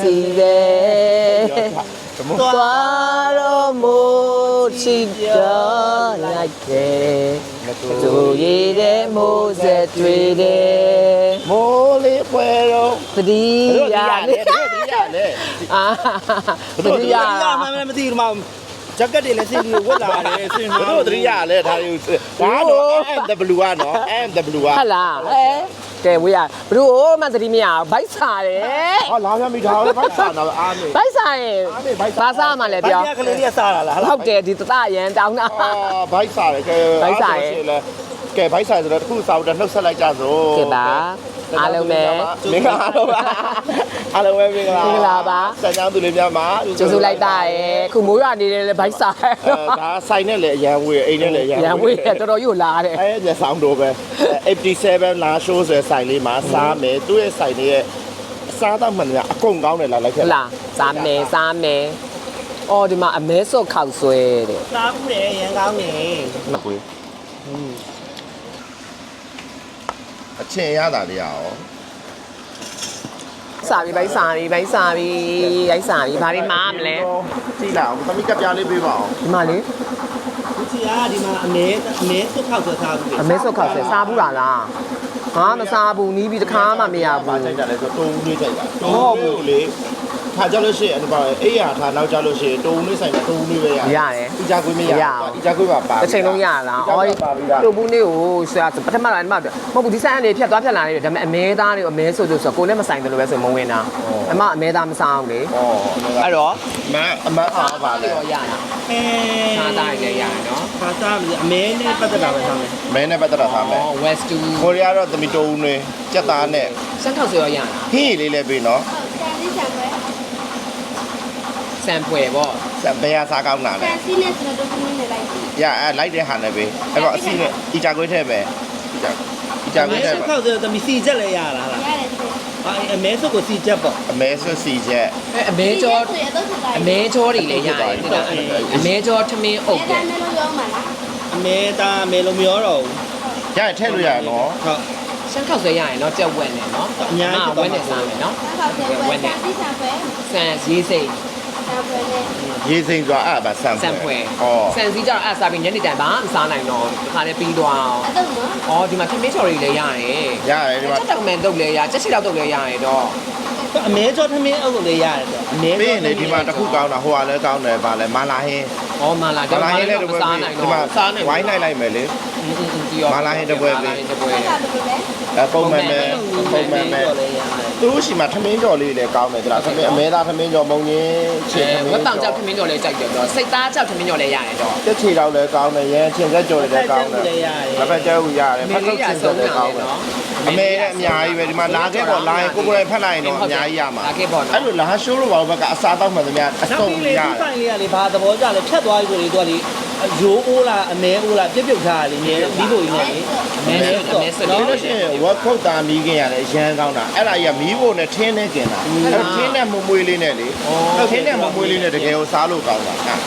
စီပဲသွားတော့မိုးချစ်တော်လိုက်တယ်သူရည်တဲ့မိုးဆက်တွေ့တယ်မိုးလေးပွဲတော့သတိရရလေလေတို့ရလေအာသတိရမှန်းမသိဘူးဒီမှာဂျက်ကက်တွေလည်းစင်ပြီးဝတ်လာတယ်စင်တို့တရိရလေဒါယူဒါတော့ MW ကနော် MW ကဟတ်လားဟဲ ကဲဝေးရဘလို့အိုးမသတိမရဘိုက်စားတယ်ဟောလာပြန်ပြီဒါလည်းဖိုက်ဆာတော့အားနေဘိုက်စားရင်အားနေဖိုက်ဆာဘာစားမှလဲပြောဘာကလေးတွေကစားတာလားဟုတ်တယ်ဒီတတရန်တောင်းတာအာဘိုက်ဆာလေကဲကဲဘိုက်ဆာဆိုတော့တခုစာတော့နှုတ်ဆက်လိုက်ကြစို့ကဲပါ အားလုံးပဲမင်္ဂလာတော့ပါအားလုံးပဲမင်္ဂလာမင်္ဂလာပါစံကြောင်းသူလေးများမှာကျေးဇူးလိုက်တာရဲ့ခုမိုးရွာနေတယ်လေဘိုက်စားအဲဒါဆိုင်နဲ့လည်းအရန်ဝေးအိမ်နဲ့လည်းအရန်ရန်ဝေးတယ်တော်တော်ယူလာတယ်အဲညဆောင်တော့ပဲ87လာရှိုးဆိုတဲ့ဆိုင်လေးမှာစားမယ်သူ့ရဲ့ဆိုင်လေးရဲ့အစားတော့မှန်တယ်အကုန်ကောင်းတယ်လားလိုက်ခဲ့ဟုတ်လားစားမယ်စားမယ်အော်ဒီမှာအမဲစော့ခောက်ဆွဲတဲ့စားဘူးလေရန်ကောင်းနေမကွေး အချင်းရတာလေးရအောင်စားပြီဘိုက်စားပြီဘိုက်စားပြီဘိုက်စားပြီဘာပြီးမားမလဲကြည့်လိုက်အောင်သမီးကပြားလေးပေးပါအောင်ဒီမှာလေဒီချီကဒီမှာအမဲအမဲစုခောက်ဆိုစားဘူးလေအမဲစော့ခောက်ဆွဲစားဘူးလားလားငါမစားဘူးနီးပြီးတခါမှမရပါဘူးချိန်ကြလဲဆိုတုံးလေးချိန်တာတုံးလေးလေ ထားကြလို့ရှိရင်အဲ့ဒါအေးရထားနောက်ကြလို့ရှိရင်တုံးလေးဆိုင်တာတုံးလေးပဲရရတယ်အကြကွေးမရအကြကွေးပါပါတစ်ချိန်လုံးရလားအော်အော်ပါပြီလားတို့ဘူးနေကိုဆရာပထမလာဒီမှာမဟုတ်ဘူးဒီဆိုင်ကနေဖြတ်သွားဖြတ်လာနေတယ်ဒါပေမဲ့အမဲသားတွေအမဲဆိုလို့ဆိုကိုလည်းမဆိုင်တယ်လို့ပဲဆိုမဝင်တာအမအမဲသားမစားအောင်လေဩအဲ့တော့မအမအားပါလေရတာအဲစားသားတွေလည်းရတယ်နော်စားစားပြီအမဲနဲ့ပတ်သက်တာပဲစားမယ်မဲနဲ့ပတ်သက်တာထားမယ်အော် west to ကိုရီးယားတော့သမီးတုံးတွေကြက်သားနဲ့စမ်းထောက်ဆိုရရတာဟင်းလေးလည်းပေးနော် ဆန်ဖွယ်ပေါ့ဆန်ဘယ်ဟာစားကောင်းတာလဲဆန်စီးနဲ့ဆိုတော့ဒုက္ခနဲ့လိုက်ရအဲလိုက်တဲ့ဟာနဲ့ပဲအဲ့တော့အစီနဲ့အီတာကွေးထဲပဲအီတာအီတာကွေးထဲပဲဆောက်ဆိုသမီးစီချက်လဲရလားလားရတယ်ဟာအမဲစုပ်ကိုစီချက်ပေါ့အမဲဆွစီချက်အဲအမဲကျော်အမဲကျော်တွေလည်းရတယ်ဒီကအမဲကျော်ထမင်းအုပ်ပေါ့အမဲသားအမဲလုံးမရောတော့ဘူးရတယ်ထည့်လို့ရတယ်နော်ဟုတ်ရှမ်းခောက်ဆွဲရရင်တော့ကြက်ဝက်နဲ့နော်အများကြီးဝက်နဲ့စားမယ်နော်ဝက်နဲ့ဆန်ရေးစိတ် ရေးစိမ့်သွားအပါဆန်ဆန်ဖွဲအော်ဆန်စီကြတော့အစားပြီးညနေတန်ပါမစားနိုင်တော့ဒီခါလေးပြီးသွားအောင်အဲ့တော့နော်အော်ဒီမှာခင်မင်းချော်တွေလည်းရတယ်ရတယ်ဒီမှာချက်တောင်မန်တုတ်လည်းရချက်ချီတောက်တုတ်လည်းရတယ်တော့အမဲကျော်ထမင်းအုပ်လို့လည်းရတယ်တော့အမဲပြီးရင်လေဒီမှာတစ်ခုကောင်းတာဟိုကလည်းကောင်းတယ်ဗာလဲမာလာဟင်းဩမာလာမာလာဟင်းလည်းတော့စားနိုင်တော့ဒီမှာစားနိုင်ဝိုင်းလိုက်လိုက်မယ်လေမာလာဟင်းတစ်ပွဲပြီးအဲပုံမှန်ပဲပုံမှန်ပဲ သူတို့ရှိမှထမင်းကြော်လေးလည်းကောင်းတယ်ဒါသမင်းအမဲသားထမင်းကြော်မုံရင်းချင်ထမင်းဝက်တောင်ကြောက်ထမင်းကြော်လည်းကြိုက်တယ်တော့စိတ်သားကြောက်ထမင်းကြော်လည်းရတယ်တော့ တက်ချီတော့လည်းကောင်းတယ်ရန်ချင်ဆက်ကြော်လည်းကောင်းတယ်လက်ဖက်ကျဲဦးရတယ်ဖက်ထုတ်ချင်ဆက်လည်းကောင်းတယ်အမဲနဲ့အများကြီးပဲဒီမှာလာခဲ့ပေါ့လာရင်ကိုကိုယ်တိုင်ဖက်လိုက်ရင်တော့အများကြီးရမှာလာခဲ့ပေါ့နော် အဲ့လိုလာရှိုးလို့ဘာလို့ဘက်ကအစားတောက်မှန်သမျှအနောက်စုံပြီးလေရဒီတယ် ဆိုင်လေးကလေဘာသဘောကြလဲဖြတ်သွားပြီဆိုလေသူကလေ ရိုးအိုးလားအမဲအိုးလားပြစ်ပြုတ်ထားတာလေမြဲဒီလိုကြီးနဲ့လေမဲမဲမဲဆိုဒါတော့လို့ရှိရင်ဝက်ခုတ်တာမီးခင်ရတယ်ရမ်းကောင်းတာအဲ့ဒါကြီးကမီးဖို့နဲ့ထင်းနဲ့กินတာအဲ့တော့ထင်းနဲ့မမွေးလေးနဲ့လေအဲ့ထင်းနဲ့မမွေးလေးနဲ့တကယ်ကိုစားလို့ကောင်းတာအဲ့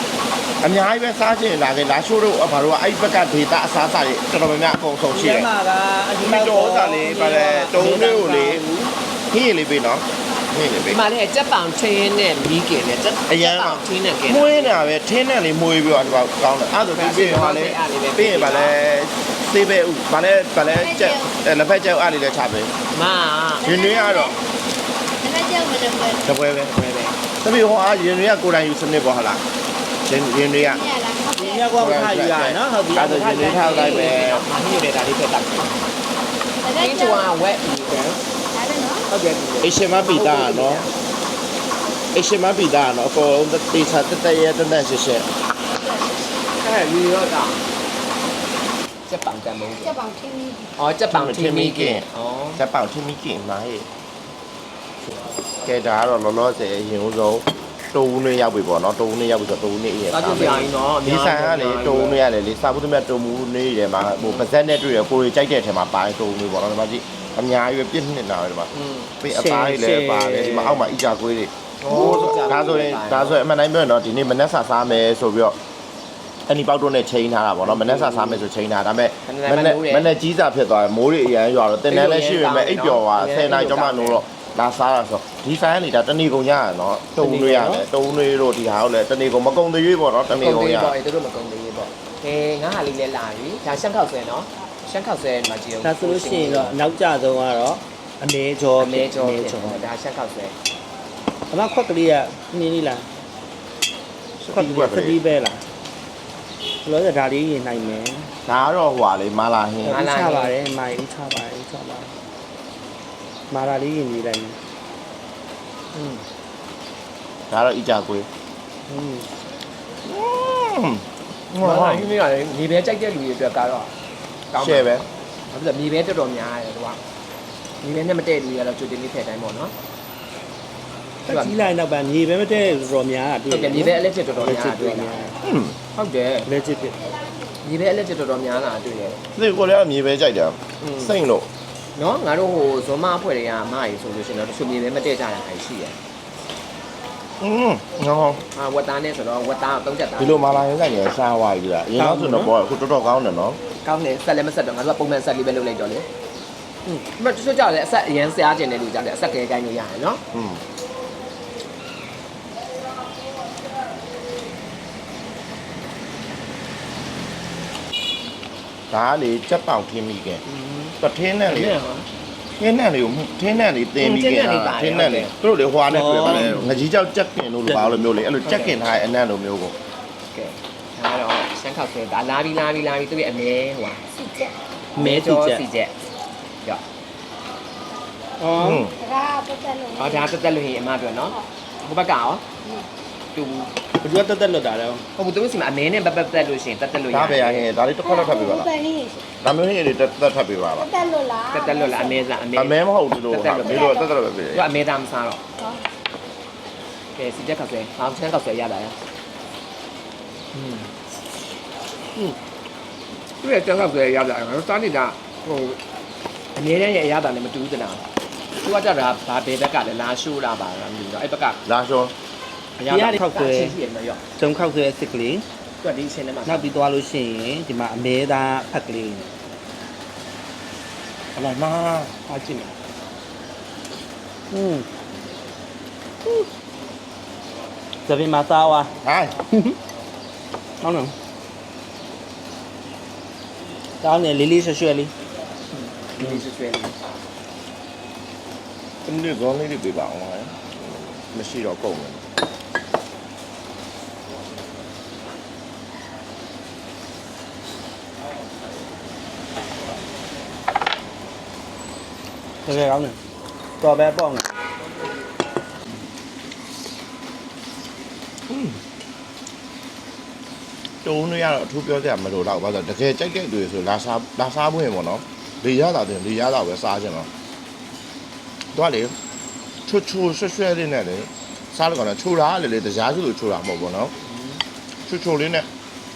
အများကြီးပဲစားချင်လာခဲ့လာရှိုးတို့ဘာလို့အဲ့ဘက်ကဒေတာအစားစားတွေတော်တော်များများအကုန်ဆုံးရှိဒီတယ်မှာကအဒီမီတော်စားလေးဗါလဲတုံးလေးကိုလေခင်းရလေးပေးနော် နှင်းနေပြီဒီမှာလည်းကြက်ပောင်ထင်းနဲ့မီးကင်နဲ့ကြက်အရန်ပောင်ထင်းနဲ့ကင်မွေးနေတာပဲထင်းနဲ့လေးမွေးပြီးတော့ဒီကောင်ကောင်းတယ်အဲ့ဒါဆိုပြီးရင်ပါလဲပြီးရင်ပါလဲသေးပဲဥဘာလဲဘာလဲကြက်လက်ဖက်ကြက်အားလေးလည်းချပဲမာရင်တွင်းကတော့လက်ဖက်ကြက်ဝင်တယ်ပွဲပဲပွဲပဲတပည့်ဟောအားရင်တွင်းကကိုယ်တိုင်ယူစနစ်ပေါ့ဟလားရင်ရင်တွင်းကရင်တွင်းကဘာထားယူရနော်ဟုတ်ပြီအဲ့ဒါရင်တွင်းထားလိုက်ပဲမင်းရဲ့ဒါလေးဖက်တတ်တယ် Into our wet, you go. ဟုတ်ကဲ့အရှင်မပိတာနော်အရှင်မပိတာနော်အကုန်လုံးတေချာတက်တက်ရဲတက်တက်ရှက်ရှက်အဲ့ဒီရောတာစက်ပောင်တန်မိုးကြက်ပေါင်ထင်းပြီးအော်စက်ပောင်ထင်းမိကင်ဩဇက်ပေါင်ထင်းမိကင်မာရဲ့ကဲဒါကတော့လောလောဆယ်အရင်ဆုံးတုံးနဲ့ရောက်ပြီပေါ့နော်တုံးနဲ့ရောက်ပြီဆိုတုံးနဲ့အရင်စားမယ်ဒီဆန်ကလေတုံးနဲ့ရတယ်လေစာဖို့တမက်တုံးမှုနေရမှာဟိုပါဇက်နဲ့တွေ့ရကိုယ်ကြိုက်တဲ့ထဲမှာပါတုံးမျိုးပေါ့နော်ဒီမှာကြည့် အများကြီးပဲပြည့်နှစ်လာတယ်ဒီမှာပြည့်အသားတွေလည်းပါတယ်ဒီမှာအောက်မှာအီကြခွေးတွေဟိုးဒါဆိုရင်ဒါဆိုရင်အမှန်တိုင်းပြောရင်တော့ဒီနေ့မနက်စာစားမယ်ဆိုပြီးတော့အဲ့ဒီပေါက်တော့နဲ့ချိန်ထားတာပေါ့နော်မနက်စာစားမယ်ဆိုချိန်ထားဒါပေမဲ့မနက်မနက်ကြီးစာဖြစ်သွားတယ်မိုးတွေအရန်ရွာတော့တင်တန်းလည်းရှိပေမဲ့အိပ်ပျော်သွား10နာရီကျော်မှနိုးတော့လာစားတာဆိုဒီဆိုင်ကနေဒါတနေကုန်ရရနော်တုံတွေရတယ်တုံတွေတို့ဒီဟာကိုလည်းတနေကုန်မကုန်သေးရွေးပေါ့နော်တနေကုန်ရတုံတွေပေါ့အဲတို့မကုန်သေးရွေးပေါ့အဲငါဟာလေးလည်းလာပြီဒါရှန့်ခောက်ဆိုရင်နော် ရှမ်းခောက်ဆွဲမှာကြည့်အောင် ဒါဆိုလို့ရှိရင်တော့နောက်ကျဆုံးကတော့အမေကျော် အမဲကျော် အမေ ဖြစ် ကျော် တယ်ဒါရှမ်းခောက်ဆွဲ အမခွက်ကလေးကနင်းလေးလားခွက်ကလေးသတိပဲလားဘလို့လဲဒါလေးရင်နိုင်မယ် ဒါကတော့ဟွာလေမာလာဟင်း ဥချပါတယ်မိုင်ဥချပါတယ်ဥချပါတယ်မာလာလေးရင်လေးလိုက်မယ် อืม ဒါတော့အီကြကွေး อืม ဟောဟင်းလေးကလည်းမြေပဲကြိုက်တဲ့လူတွေအတွက်ကတော့ ကောင်းရှယ်ပဲဘာဖြစ်လဲမြေပဲတော်တော်များတယ်သူကမြေပဲနဲ့မတည့်လူတွေကတော့ကြိုတင်လေးထည့်တိုင်းပေါ့နော်တက်ကြီးလိုက်တော့ဗာမြေပဲမတည့်တော်များတာတွေ့ဟုတ်တယ်မြေပဲအလက်ချက်တော်တော်များတာတွေ့လားဟွန်းဟုတ်တယ်လက်ချစ်ဖြစ်မြေပဲအလက်ချက်တော်တော်များလာတွေ့တယ်ဒီကိုလည်းအမြေပဲကြိုက်တယ်อืมစိတ်လို့နော်ငါတို့ဟိုဇွန်မအဖွဲ့တွေကမရီဆိုလို့ရှိရင်တော့တချို့မြေပဲမတည့်ကြတာဟာရှိတယ် อืมငေါ အာဝတ်သားနဲ့ဆိုတော့ဝတ်သားသုံးချက်သား ဒီလိုမာလာဟင်းဆိုင်ကြီးရှားဝါကြီးလားအရင်တော့ဆိုတော့ဘောခုတော်တော်ကောင်းတယ်နော် ကောင်းတယ်ဆက်လည်းမဆက်တော့ငါတို့ကပုံမှန်ဆက်လေးပဲလုပ်လိုက်တော့လေอืมမတချို့ကြောက်လေအဆက်အရင်ဆရာကျင်တဲ့လူကြောက်လေအဆက်ကဲကိုင်းလို့ရတယ်နော် อืมဒါကလေချက်ပေါင်ထင်းမိခင်တထင်းနဲ့လေ ထင်းနဲ့လေးကိုထင်းနဲ့လေးတင်းပြီးခင်တာထင်းနဲ့လေးသူတို့လေဟွာနဲ့တွေ့ပါလေငကြီးကြောက်ကြက်ကင်လို့ပါလို့မျိုးလေအဲ့လိုကြက်ကင်ထားတဲ့အနံ့လိုမျိုးကိုကဲဒါတော့ရှမ်းခောက်ဆွဲဒါလာပြီးလာပြီးလာပြီးသူ့ရဲ့အမဲဟိုစီချက်မဲစီချက်စီချက်ရောအော်อืมဒါကပတ်သက်လို့ဟောဒါတက်တက်လို့ရင်အမပြောနော်ဟိုဘက်ကရောသူဘ ယ်သူကတက်တက်လွတ်တာလဲ ဟိုသူတို့စီမှာအမဲနဲ့ပပတက်လို့ရှိရင်တက်တက်လို့ရ ဒါပဲရရင်ဒါလေးတစ်ခါတော့ထပ်ပေးပါလား ပန်လေး ဒါမျိုးဟင်းလေးတက်တက်ထပ်ပေးပါလား ပတ်သက်လို့လား တက်တက်လို့လားအမဲလားအမဲ အမဲမဟုတ်ဘူးလို့ဟာဒီလိုတက်တက်ပဲပေး သူကအမဲသားမစားတော့ကဲစီချက်ခောက်ဆွဲဟောင်းချမ်းခောက်ဆွဲရတာရอืมอืมသူရဲ့ချမ်းခောက်ဆွဲရတာငါတို့စားနေတာဟိုအမဲနဲ့ရဲ့အရသာလည်းမတူဘူးတနာသူကကြတာဘာဘယ်ဘက်ကလဲလာရှိုးလာပါလားမသိဘူးအဲ့ဘက်က လာရှော အရသာရှိရှိရမရောဂျုံခောက်ဆွဲစစ်ကလေးသူကဒီချင်းထဲမှာနောက်ပြီးသွားလို့ရှိရင်ဒီမှာအမဲသားဖက်ကလေးအလိုက်မာအားကြည့်မယ်อืมဇဗီမာသားဝါဟိုင်းကောင်းတယ်ကောင်းတယ်လေးလေးရွှဲရွှဲလေးဒီဆွဆွဲလေးဒီနေ့ဇောင်းလေးတွေပေးပါအောင်လားမရှိတော့ကုန်တယ် တကယ်ကောင်းတယ်တော်ပဲပေါ့ငါတုံးတွေကတော့အထူးပြောစရာမလိုတော့ဘာလို့တကယ်ကြိုက်တဲ့လူတွေဆိုလာစားလာစားဖို့ရင်ပေါ့နော်လေရတာတင်လေရတာပဲစားကြတော့တော့လေချွတ်ချွတ်ဆွဲဆွဲလေးနဲ့လေစားလို့ကောင်းတယ်ချိုတာကလေလေတရားစုလိုချိုတာမဟုတ်ဘူးနော်ချွတ်ချွတ်လေးနဲ့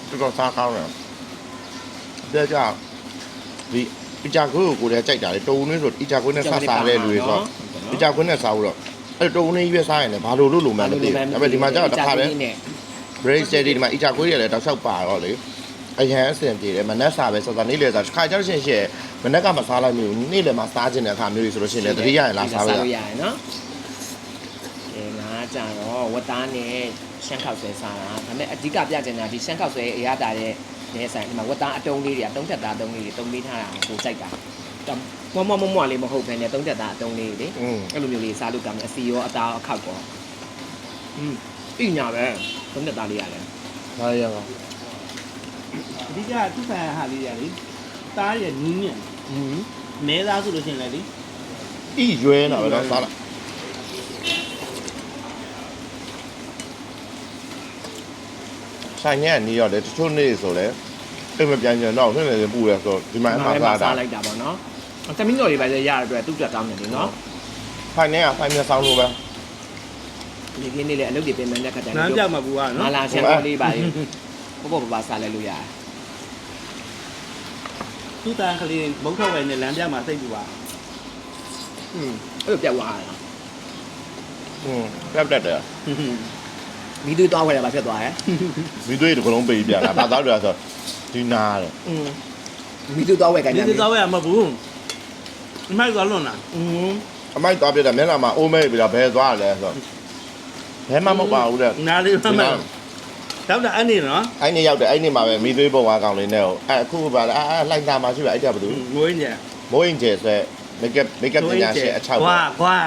တော်တော်စားကောင်းတယ်ဒါကြောင့်ဒီ အကြကွေးကိုကိုယ်တည်းကြိုက်တာလေတုံးလေးဆိုအကြကွေးနဲ့စားစားတဲ့လူတွေဆိုအကြကွေးနဲ့စားလို့တော့အဲ့တုံးလေးရွေးစားရင်လည်းဘာလို့လို့လို့မှမသိဘူးဒါပေမဲ့ဒီမှာကျတော့တစ်ခါတည်း break steady ဒီမှာ each ကွေးရတယ်တောက်လျှောက်ပါတော့လေအရန်အဆင်ပြေတယ်မနက်စာပဲစောစောနေ့လေစာတစ်ခါကြောက်ရှင်ရှယ်မနက်ကမစားလိုက်မျိုးနေ့လေမှာစားခြင်းတဲ့အခါမျိုးတွေဆိုလို့ရှိရင်လည်းတတိယရလာစားလို့ရရရတယ်နော်ကဲငါကြတော့ဝတ်သားနဲ့ရှမ်းခောက်ဆွဲစားတာဒါပေမဲ့အဓိကပြချင်တာဒီရှမ်းခောက်ဆွဲအရသာတဲ့ နေဆိုင်ဒီမှာဝတ်သားအတုံးလေးတွေအတုံးထက်သားအတုံးလေးတွေတုံးပေးထားတာကိုကြိုက်တာမမမမလေးမဟုတ်ဘဲနဲ့တုံးထက်သားအတုံးလေးတွေ อืม အဲ့လိုမျိုးလေးစားလို့ကောင်းတယ်အစီရောအသားအခောက်ကောอืมပြညာပဲတုံးထက်သားလေးရတယ် ဟာရပါ အဓိကသူ့ဖန်ဟာလေးရလေသားရနင်းညံ อืม မဲသားဆိုလို့ရှိရင်လည်းလေ ဤရွဲတာပဲတော့စားလိုက် ဆိုင်ညက်နေရောလေတချို့နေ့ဆိုလေအိမ်မပြန်ကြတော့ဆင်းနေပူရဆိုဒီမှာအမှစားတာ စားလိုက်တာပေါ့နော်တမင်းတော်တွေပဲရရတဲ့အတွက်သူ့အတွက်ကောင်းတယ်လေနော် ဖိုင်နေကဖိုင်မြဆောင်လို့ပဲ ဒီကနေ့လေအလုပ်တွေပြင်မဲ့တဲ့ခါကျရင် နမ်းပြောက်မှာဘူးက ငါ နော် လာရှမ်းတော်လေးပါလေဘောဘောဘာစားလဲလို့ရတယ် သူ့တန်ကလေးမုတ်ထောက်ပဲနဲ့လမ်းပြောက်မှာစိတ်ပူပါ อืมအဲ့လိုပြတ်သွားတာ อืมပြတ်တတ်တယ် မိသွေးသွားဝယ်တယ်ဗာဖြစ်သွားရဲ့ မိသွေးတစ်ကလုံးပေးပြန်တာဘာသားတွေကဆိုဒီနာတယ် อืมမိသွေးသွားဝယ်ခိုင်း ဒီ တယ် စသွားဝဲမဟုတ်ဘူးအမိုက်သွားလွန်လား อืม အမိုက်သွားပြတဲ့မျက်နှာမှာအိုးမဲပြီးတော့ဘယ်သွားရလဲဆိုတော့ဘယ်မှမဟုတ်ပါဘူးတဲ့ နားလေးမှမတော့တာအဲ့နေနော် အဲ့နေ့ရောက်တယ်အဲ့နေ့မှာပဲမိသွေးပုံသွားကောင်လေးနဲ့အဲ့အခုကပါအဲ့အဲ့လိုက်တာမှာရှိပြီအဲ့ဒါဘာလို့ ငွေညံ မိုးရင်ကျဲဆွဲမိတ်ကပ်မိတ်ကပ်ပညာရှင်အချောက် ကွာကွာ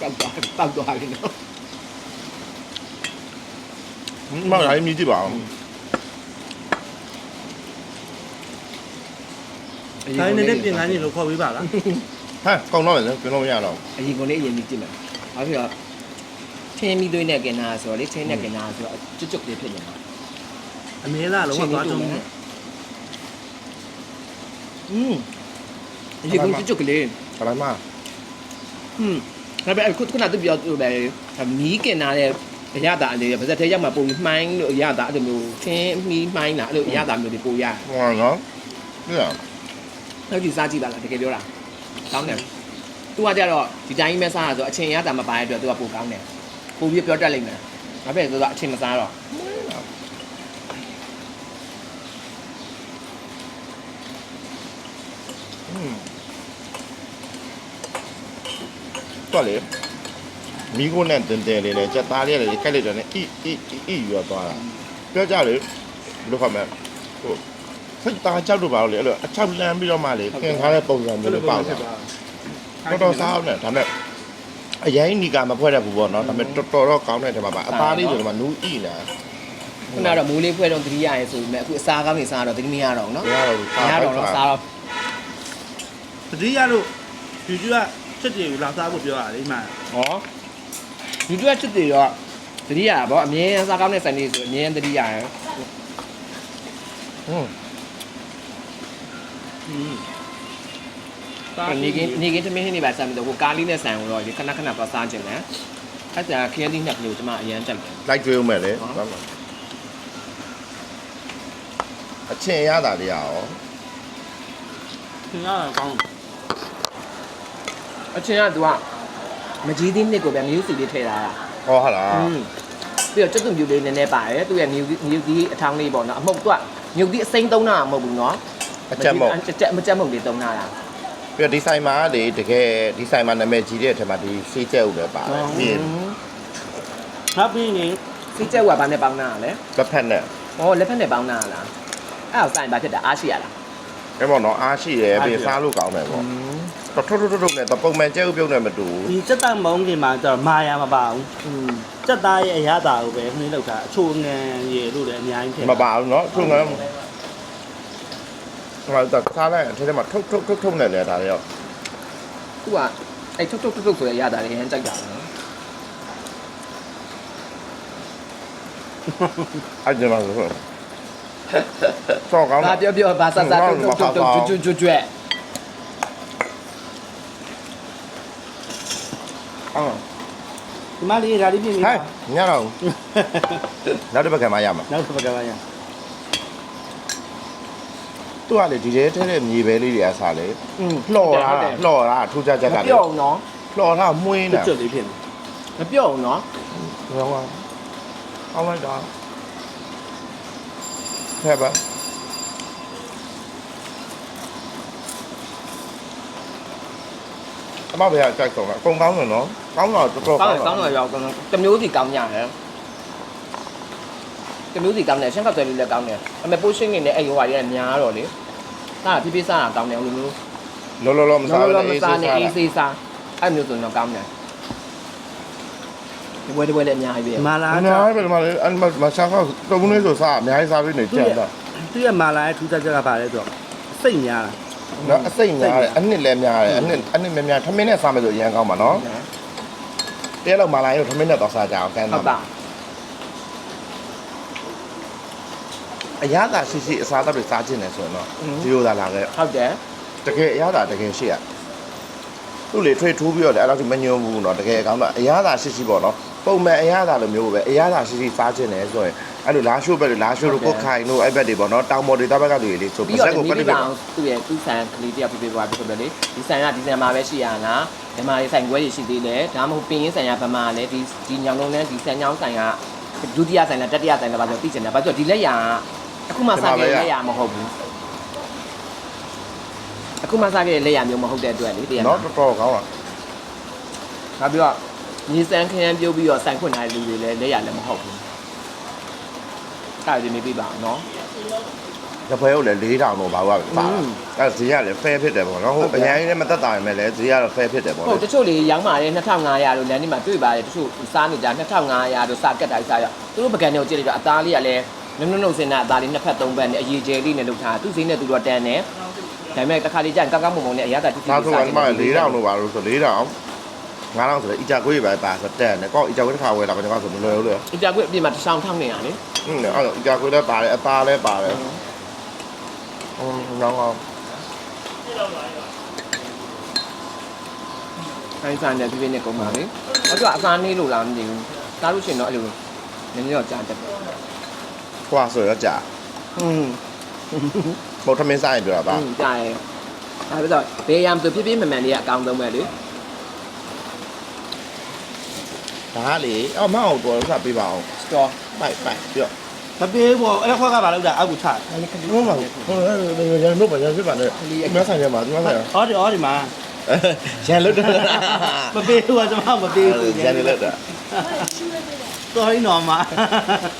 တောက်သွားတောက်သွားပြီနော် မဟုတ်လားမြည်ကြည့်ပါအောင် တိုင်းနေတဲ့ပြင်ကန်းကြီးလို့ခေါ်ပြီးပါလား ဟမ်ကောင်းတော့လေပြင်လို့မရတော့ အရင်ကနေအရင်ကြည့်မယ်ဘာဖြစ်တော့ချင်းမီသွေးနဲ့กินတာဆိုတော့လေချင်းနဲ့กินတာဆိုတော့ကျွတ်ကျွတ်လေးဖြစ်နေမှာ အမေလားလုံးဝသွားကြုံတယ် อืมအရင်ကကျွတ်ကျွတ်ကလေး ခလိုက်မ อืมဒါပေမဲ့ခုခုနကသူပြောသူပဲမီးกินတာတဲ့ အရသာလေးပါစက်ထဲရောက်မှာပုံမှိုင်းလို့အရသာအဲ့လိုမျိုးချင်းမီးမှိုင်းတာအဲ့လိုအရသာမျိုးတွေပို့ရဟောနော်ဒီကအဲ့ဒီစားကြည့်ပါလားတကယ်ပြောတာကောင်းတယ်သူကကြတော့ဒီတိုင်းပဲစားတာဆိုအချင်းအရသာမပါတဲ့အတွက်သူကပိုကောင်းတယ်ပိုပြီးပြောတတ်လိမ့်မယ်ဒါပေမဲ့သူကအချင်းမစားတော့တော့လေ မိခိုးနဲ့တင်တယ်လေးလေစက်သားလေးလေခက်လိုက်တယ်နဲ့အီအီအီယူသွားတာပြောကြလေဘယ်လိုခမလဲဟိုစိတ်သားကြောက်တော့ပါလို့လေအဲ့လိုအချောက်လန်းပြီးတော့မှလေခင်ထားတဲ့ပုံစံမျိုးလေးပေါ့တာတော်တော်စားအောင်နဲ့ဒါပေမဲ့အရင်နီကမဖွဲ့တတ်ဘူးပေါ့နော်ဒါပေမဲ့တော်တော်တော့ကောင်းတဲ့ထဲမှာပါအသားလေးဆိုတော့မှနူးအီလာခုနကတော့မိုးလေးဖွဲတော့တတိယရဲဆိုပေမဲ့အခုအစားကောင်းနေစားတော့တတိမရတော့ဘူးနော်မရတော့ဘူးမရတော့တော့စားတော့တတိယလို့ဖြူဖြူကချက်တွေကိုလာစားဖို့ပြောတာလေမှဟော ဒီတွေ့ချစ်တွေတော့တတိယပေါ့အမြဲအစားကောင်းတဲ့စံလေးဆိုအမြဲတတိယရယ်ဟွန်းอืมနေကင်းနေကင်းသမင်းဟင်းနေပါစမ်းပြီးတော့ကိုကားလေးနဲ့ဆန်တော့ဒီခဏခဏတော့စားခြင်းတယ်အဲ့ဒါခရမ်းလေးနှစ်မျိုးကျမအရန်ကြိုက်တယ် လိုက်ကျွေးဦးမယ်လေဟောဟုတ်ပါအချင်းရတာလေးရအောင်သင်ရတာကောင်းအချင်းကသူက မကြီးသေးနှစ်ကိုပဲမျိုးစီလေးထည့်ထားတာဟောဟာလားอืมပြီးတော့ကျွတ်သူမျိုးလေးနည်းနည်းပါတယ်သူရဲ့မျိုးမျိုးဒီအထောင်းလေးပေါ့နော်အမှုတ်သူကမျိုးဒီအစိမ့်သုံးတာမဟုတ်ဘူးနော်အချက်မို့အချက်မချက်မုတ်လေးသုံးတာလားပြီးတော့ဒီဆိုင်မှာလေတကယ်ဒီဆိုင်မှာနာမည်ကြီးတဲ့အထက်မှာဒီစီးကျက်ဦးလည်းပါတယ်ပြီးရင်ဟာပြီးရင်စီးကျက်ကဘာနဲ့ပေါင်းတာလဲတစ်ဖက်နဲ့ဟောလက်ဖက်နဲ့ပေါင်းတာလားအဲ့ဒါစိုင်ဘာဖြစ်တာအားရှိရလား အဲ့ပေါ့နော်အားရှိတယ်ပြီးရင်စားလို့ကောင်းတယ်ပေါ့တော့ထုတ်ထုတ်ထုတ်ထုတ်နဲ့တော့ပုံမှန်ကျဲဥပြုံးနဲ့မတူဘူး ဒီစက်တမုံကြီးမှာကျတော့မာယာမပါဘူး อืม စက်သားရဲ့အရသာကိုပဲနှိမ့်လောက်တာအချိုငံရေလို့လည်းအများကြီးဖြစ် မပါဘူးเนาะသူငါဟိုတော့စားလိုက်အထက်ထဲမှာထုတ်ထုတ်ထုတ်ထုတ်နဲ့လဲဒါရော သူကအဲ့ထုတ်ထုတ်ထုတ်ထုတ်ဆိုရရတာလေဟန်ကြိုက်တာနော် အဲ့ဒီမှာဆို တော့ကောင်းဘာပြောပြောဘာစားစားထုတ်ထုတ်ထုတ်ထုတ်ကျွတ်ကျွတ်ကျွတ်အော်ဒီမလေးဒါလေးပြင်ပြီးဟဲ့ညတော့နောက်တစ်ပတ်ကမှရမှာနောက်တစ်ပတ်ကပါရသူကလေဒီထဲထဲတဲ့မြေပဲလေးတွေအစားလေอืมလှော်တာလှော်တာထူးခြားချက်ကမလေပြောအောင်နော်လှော်တာမွှင်းကျွတာတ်ကျွတ်လေးဖြစ်နေမပြောအောင်နော်ဘယ်မှာအောင်းလိုက်တာ ဖဲ့ပါအမဘယ်ကကြိုက်ဆုံးလဲအကုန်ကောင်းတယ်နော်ကောင်းတော့တော်တော်ကောင်းတယ်ကောင်းတယ်ရောက်ကောင်းတယ်တမျိုးစီကောင်းရတယ်တမျိုးစီကောင်းတယ်ရှင်းကောက်တယ်လေးလည်းကောင်းတယ်အမေပိုးရှင်းနေနဲ့အဲ့ဟိုဟာတွေကများတော့လေစားဖြည်းဖြည်းစားတာကောင်းတယ်ဟိုလိုမျိုးလောလောလောမစားလောဘူးလောမအေးစားစားနဲ့စားအေးစေးစားအဲ့မျိုးဆိုတော့ကောင်းတယ် ဒီဘွဲဒီဘွဲလည်းအများကြီးပဲ မာလာ အများကြီးပဲဒီမှာလေအမမစားတော့တုံးနေဆိုစားအများကြီးစားပြီးနေကြံတော့ သူ့ရဲ့မာလာရဲ့ထူးခြားချက်ကပါလဲဆိုတော့စိတ်များတာ နော်အစိတ်များတယ်အနှစ်လည်းများတယ်အနှစ်အနှစ်များများထမင်းနဲ့စားမယ်ဆိုအရင်ကောင်းပါနော်တဲလောက်မလာရင်ထမင်းနဲ့တော့စားကြအောင်ကန်း ဟု တော့ တ်ပါ အရသာရှိရှိအစားအသောက်တွေစားခြင်းတယ်ဆိုရင်တော့ဒီလိုသာလာခဲ့ ဟုတ်တယ် တကယ်အရသာတကယ်ရှိရသူ့လေထွေးထိုးပြီးတော့လည်းအဲ့လိုမညွန်ဘူးเนาะတကယ်ကောင်းတော့အရသာရှိရှိပေါ့နော် ပုံမှန်အရသာလိုမျိုးပဲအရသာရှိရှိစားခြင်းတယ်ဆိုရင်အဲ့လိုလာရှိုးပဲလာရှိုးတို့ကုတ်ခိုင်တို့အဲ့ဘက်တွေပေါ့နော်တောင်ပေါ်ဒေသဘက်ကလူတွေလေးဆိုပြီးပါတော့ဇက်ကိုဒီပတ်နေ့ပြီးပါတော့သူ့ရဲ့သူ့ဆန်ကလေးတယောက်ပြပြသွားပြီဆိုတော့လေဒီဆန်ကဒီဆန်မှာပဲရှိရလားဒီမှာလေးဆိုင်ခွဲရှိသေးတယ်ဒါမှမဟုတ်ပင်ရင်းဆန်ရဗမာလည်းဒီဒီညောင်လုံးနဲ့ဒီဆန်ညောင်းဆိုင်ကဒုတိယဆိုင်လားတတိယဆိုင်လားဘာလို့သိချင်တယ်ဘာလို့ဒီလက်ရအခုမှစားခဲ့လက်ရမဟုတ်ဘူးအခုမှစားခဲ့လက်ရမျိုးမဟုတ်တဲ့အတွက်လေတရားနော်တော်တော်ကောင်းอ่ะနောက်ပြီးတော့ ရေစမ်းခရမ်းပြုတ်ပြီးတော့ဆိုင်ခွင့်ထားတဲ့လူတွေလည်းလက်ရလည်းမဟုတ်ဘူး။အဲ့ဒါဒီနေ့ပြပါနော်တပွဲကိုလည်း4000တော့ပါပါပါအဲဈေးကလည်း fair ဖြစ်တယ်ပေါ့နော်ဟိုအရင်လည်းမသက်သာရင်ပဲလေဈေးကတော့ fair ဖြစ်တယ်ပေါ့ဟုတ်တချို့လေရောင်းပါတယ်2500လို့လမ်းဒီမှာတွေ့ပါတယ်တချို့စားနေကြ2500တို့စားကက်တိုင်းစားရသူတို့ပကံတွေကိုကြည့်လိုက်တော့အသားလေးကလည်းနုံနုံနုံစင်တာအသားလေးနှစ်ဖက်သုံးဖက်နဲ့အရေကျယ်လေးနဲ့လုပ်ထားသူ့ဈေးနဲ့သူတော့တန်တယ်ဒါပေမဲ့တစ်ခါလေးကြာရင်ကောက်ကောက်မုံမုံနဲ့အရသာတူတူစားတယ်။ဒါဆိုကမှ4000လို့ပါလို့ဆို4000 9000ဆိုတော့အီတာကွေးပဲပါဆိုတော့တက်တယ်ကောက်အီတာကွေးတစ်ခါဝယ်လာမှကျွန်တော်ဆိုမလွယ်ဘူးလေအကြွက်အပြင်မှာတစ်ချောင်းထောင်းနေရလေဟင်းအဲ့တော့အီတာကွေးလည်းပါတယ်အသားလည်းပါတယ်ဟိုတော့ကောဆိုင်ဆိုင်နဲ့ဒီပြင်းနဲ့ကုန်ပါလေအတော့အစားနေလို့လားမသိဘူးသားလို့ရှင်တော့အဲ့လိုနည်းနည်းတော့ကြားတတ်တယ်ခွာဆိုတော့ကြာဟင်းပေါ်ထမင်းစားရင်ပြောတာပါอืมကြားရယ်ဒါပြီးတော့ဘေးရံသူပြပြမမှန်လေးကအကောင်းဆုံးပဲလေ ဒါကလေအော်မအောင်တော်စပေးပါအောင်စတော့ပိုက်ပိုက်ပြောမပေးဘူးအဲ့ခွက်ကဘာလို့လဲအောက်ကိုချဟုတ်ပါဘူးဟုတ်တယ်ရန်လို့ပါရန်ဖြစ်ပါနဲ့မဆိုင်ရမှာဒီမှာဆိုင်ရဟောဒီဟောဒီမှာရန်လို့တော့မပေးဘူးကကျွန်မမပေးဘူးရန်လို့တော့တော်ရင်းတော်မှာ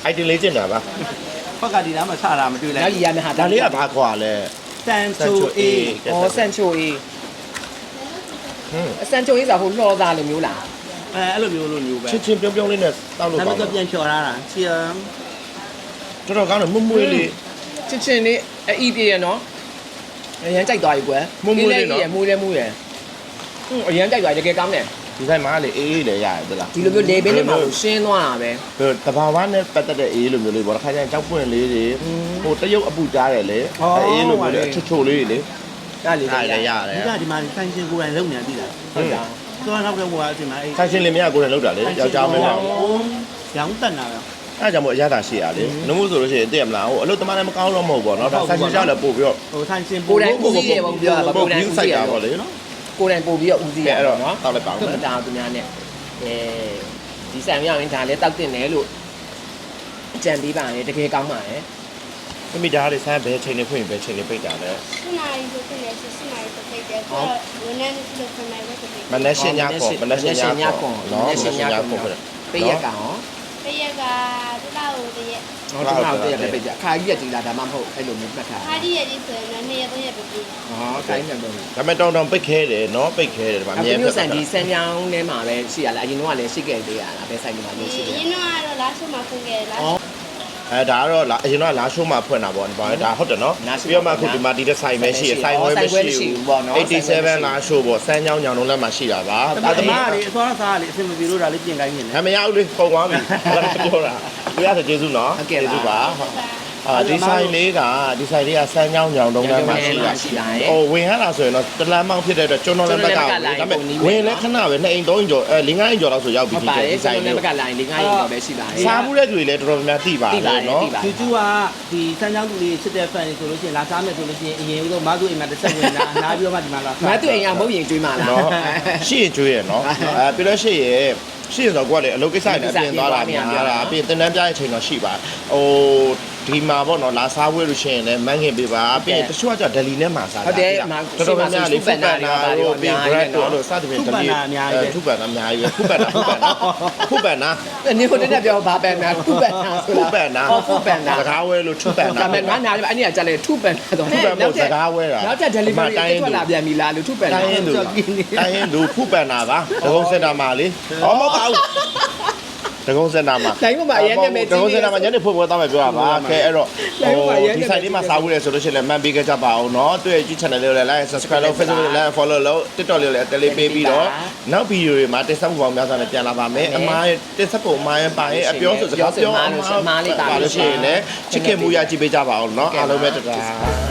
အိုက်တင်လေးကျင်တာပါခွက်ကဒီနားမှာချတာမတွေ့လိုက်နောက်ရရမယ့်ဟာဒါလေးကဘာခွာလဲတန်ချိုအေးဩဆန်ချိုအေးဟင်းအဆန်ချိုအေးဆိုဟိုလှော်သားလိုမျိုးလား အဲအဲ့လိုမျိုးလိုမျိုးပဲချင်းချင်းပြုံးပြုံးလေးနဲ့တောက်လို့ဒါကောပေင်းမဲ့ပြန်ချော်လာတာချီယမ်တော်တော်ကောင်းတယ်မွမွေးလေး ချစ်ချင်းလေးအီးပြေရနော်အရန်ကြိုက်သွားပြီကွယ်မူးလဲမူးလဲမူးရอืมအရန်ကြိုက်သွားတကယ်ကောင်းတယ်ဒီဆိုင်မှာလေအေးအေးလည်းရတယ်တလားဒီလိုမျိုးလေဘင်းနဲ့မှရှင်းသွားတာပဲ ဟိုတဘာဝနဲ့ပတ်သက်တဲ့အေးလိုမျိုးလေးပေါ့တစ်ခါကျရင်ကြောက်ပွင့်လေးတွေဟိုတရုတ်အပူကြားတယ်လေအေးလိုမျိုးလေးချိုချိုလေးလေ ဒါလေးအားရလည်းရရတယ် ဒီကဒီမှာဆိုင်ရှင်ကိုယ်တိုင်လုပ်နေတာသိလား ဟုတ်တာ သွားနောက်တော့ဟိုအချိန်မှာအေးဆိုင်ရှင်လင်မယားကိုယ်နဲ့လောက်တာလေယောက်ျားမင်းလားရောင်းတက်တာပဲအဲ့ကြောင့်မို့အရသာရှိရလေနှမို့ဆိုလို့ရှိရင်တည့်ရမလားဟိုအလုပ်သမားလည်းမကောင်းတော့မဟုတ်ဘူးပေါ့နော်ဒါဆိုင်ရှင်ကြောက်လည်းပို့ပြီးတော့ဟိုဆိုင်ရှင်ကိုယ်တိုင်ဦးစီးတယ်ပေါ့ပြောတာကိုယ်တိုင်ဘူးဦးစိုစီးက်ရတာပေါ့ပေါ့လေနော်ကိုယ်တိုင်ပို့ပြီးတော့ဦးစီးရအဲ့တော့တော့နော်တောက်လိုက်ပါဦးသူ့မတာသူများနဲ့အဲဒီဆိုင်ရောက်ရင်ဒါလည်းတောက်တင်တယ်လို့ကြံပေးပါလေတကယ်ကောင်းပါလေ မိမိဒါလေးဆိုင်ဘယ်ချိန်နေဖွင့်ဘယ်ချိန်နေပိတ်တာလဲစနာရီဆိုဖြစ်နေစစနာရီဆိုဖြစ်တယ်ဆိုတော့ဝန်ထမ်းတွေဆိုခဏပဲဆိုဖြစ်မနက်ရှင်းညကောမနက်ရှင်းညကောနော်မနက်ရှင်းညကောပဲပေးရကောင်တရက်ကတလောက်တရက်ဟောဒီမှာတရက်လည်းပေးကြခါကြီးရကြည်လာဒါမှမဟုတ်အဲ့လိုမျိုးမှတ်ထားခါကြီးရက်ကြီးဆိုရင်တော့2ရက်3ရက်ပဲပြီးဟောခိုင်းနေတော့ဒါပေမဲ့တောင်းတောင်းပိတ်ခဲတယ်နော်ပိတ်ခဲတယ်ဒီမှာအအမြဲမျိုးဆန်ဒီဆန်ကြောင်းထဲမှာပဲရှိရလားအရင်တော့လည်းရှိခဲ့သေးရလားဘယ်ဆိုင်ကမှဒီမရှိသေးရဘူးင်းတော့လာဆုမှာဖွင့်ခဲ့လား အဲဒါကတော့လာအရင်တော့လာရှိုးမှာဖွင့်တာပေါ့ဒီမှာဒါဟုတ်တယ်နော်ပြီးတော့မှအခုဒီမှာဒီတဲ့ဆိုင်ပဲရှိရဆိုင်ဝဲမရှိဘူး87လာရှိုးပေါ့စမ်းချောင်းညောင်လုံးလက်မှာရှိတာပါဒါတမလေးအစောစားလေးအဆင်မပြေလို့ဒါလေးပြင်ခိုင်းနေတယ်အမရဘူးလေပုံသွားပြီအဲ့ဒါပြောတာပြရတဲ့ကျေးဇူးနော်ကျေးဇူးပါ အာဒီဆိုင်လေးကဒီဆိုင်လေးကစမ်းချောင်းညောင်လုံးလက်မှာရှိတာဟိုဝင်ရတာဆိုရင်တော့တလမ်းမောင်းဖြစ်တဲ့အတွက်ကျွန်တော်လည်းဘက်ကဒါပေမဲ့ဝင်လဲခဏပဲ2အိမ်3အိမ်ကျော်အဲ5အိမ်ကျော်လောက်ဆိုရောက်မပြီဒီပါလေဆိုင်ဆိုင်လေးလေးဘက်ကလိုင်းလေးငါးရင်တော့ပဲရှိပါလေစားမှုတဲ့သူတွေလည်းတော်တော်များများသိပါလေနော်ဒီကျူကဒီစမ်းချောင်းသူလေးချစ်တဲ့ fan တွေဆိုလို့ရှိရင်လာစားမယ်ဆိုလို့ရှိရင်အရင်ဆုံးမသူအိမ်မှာတစ်ဆက်ဝင်လာနားပြီးတော့မှဒီမှာလာမတူအိမ်ကမဟုတ်ရင်ကျွေးမှာလားနော်ရှေ့ကျွေးရနော်အဲပြီးတော့ရှေ့ရရှေ့ဆိုတော့ကိုကလေအလုပ်ကိစ္စတွေနဲ့ပြင်သွားတာများတာပြင်တင်တန်းပြတဲ့အချိန်တော့ရှိပါဟိုဒီမှာပေါ့နော်လာစားဝဲလို့ရှိရင်လည်းမန်းခင်ပေးပါပြင်တချို့ကကြဒယ်လီနဲ့မှာစားတော်တော်များများလေးဖက်ပန်နာတို့ပြင် bread တို့လို့စသဖြင့်ထုပန်နာအများကြီးပဲထုပန်နာထုပန်နာထုပန်နာနေကိုတက်ပြောဘာပန်နာထုပန်နာဆိုထုလားပန်နာဟောထုပန်နာစကားဝဲလို့ထုပန်နာဒါမဲ့ငါနာအဲ့ဒီကကြလဲထုပန်နာတော့ထုပန်မို့စကားဝဲတာနောက်ထပ် delivery တက်ထွက်လာပြန်ပြီလားလို့ထုပန်နာတိုင်းရင်လူတိုင်းရင်လူဖုပန်နာပါဒဂုံစင်တာမှာလေဟောမဟုတ်ပါဘူး ဒဂုံစင်တာမှာ တိုင်းမှာအရင်နဲ့မဲ့ ဒဂုံစင်တာမှာညနေဖို့ပွဲသားမယ်ပြောတာပါခဲအဲ့တော့ဒီဆိုင်လေးမှာစားဖို့လဲဆိုလို့ရှိရင်လည်းမှန်ပေးကြကြပါအောင်เนาะတွေ့ကြည့် channel လေးကိုလည်း like subscribe လုပ် Facebook လေး like follow လုပ် TikTok လေးကိုလည်း tele ပေးပြီးတော့နောက်ဗီဒီယိုတွေမှာတင်ဆက်မှုပေါင်းများစွာနဲ့ပြန်လာပါမယ်အမားတင်ဆက်ပုံအမားရင်ပါရင်အပြောဆိုစကားပြောအမားပါလို့ရှိရင်လည်းချစ်ခင်မှုရကြည့်ပေးကြပါအောင်เนาะအားလုံးပဲတတာ